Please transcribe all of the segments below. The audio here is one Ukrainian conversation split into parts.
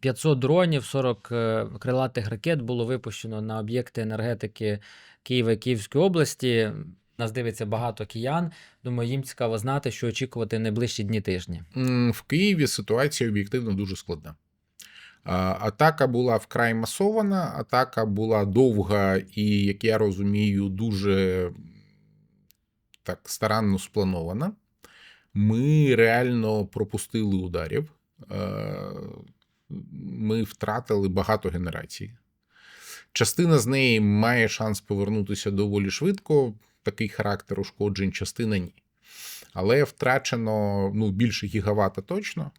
500 дронів, 40 е, крилатих ракет було випущено на об'єкти енергетики Києва і Київської області. Нас дивиться багато киян. Думаю, їм цікаво знати, що очікувати найближчі дні тижні. В Києві ситуація об'єктивно дуже складна. Атака була вкрай масована, атака була довга і, як я розумію, дуже так старанно спланована. Ми реально пропустили ударів. Ми втратили багато генерацій. Частина з неї має шанс повернутися доволі швидко, такий характер ушкоджень, частина ні. Але втрачено ну, більше гігавата точно.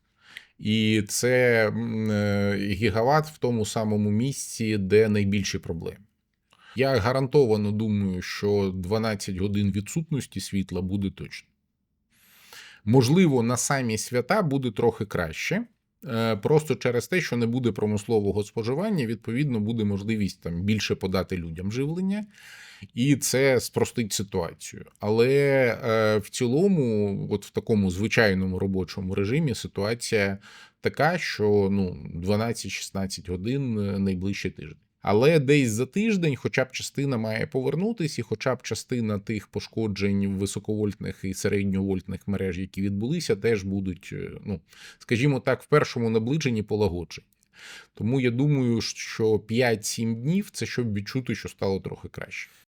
І це е, гігават в тому самому місці, де найбільші проблеми. Я гарантовано думаю, що 12 годин відсутності світла буде точно. Можливо, на самі свята буде трохи краще. Е, Просто через те, що не буде промислового споживання, відповідно, буде можливість там більше подати людям живлення, і це спростить ситуацію. Але е, в цілому, от в такому звичайному робочому режимі, ситуація така, що ну 12-16 годин е, найближчий тиждень. Але десь за тиждень, хоча б частина має повернутися, і хоча б частина тих пошкоджень високовольтних і середньовольтних мереж, які відбулися, теж будуть, е, ну скажімо так, в першому наближенні полагоджені. Тому я думаю, що 5-7 днів це щоб відчути, що стало трохи краще.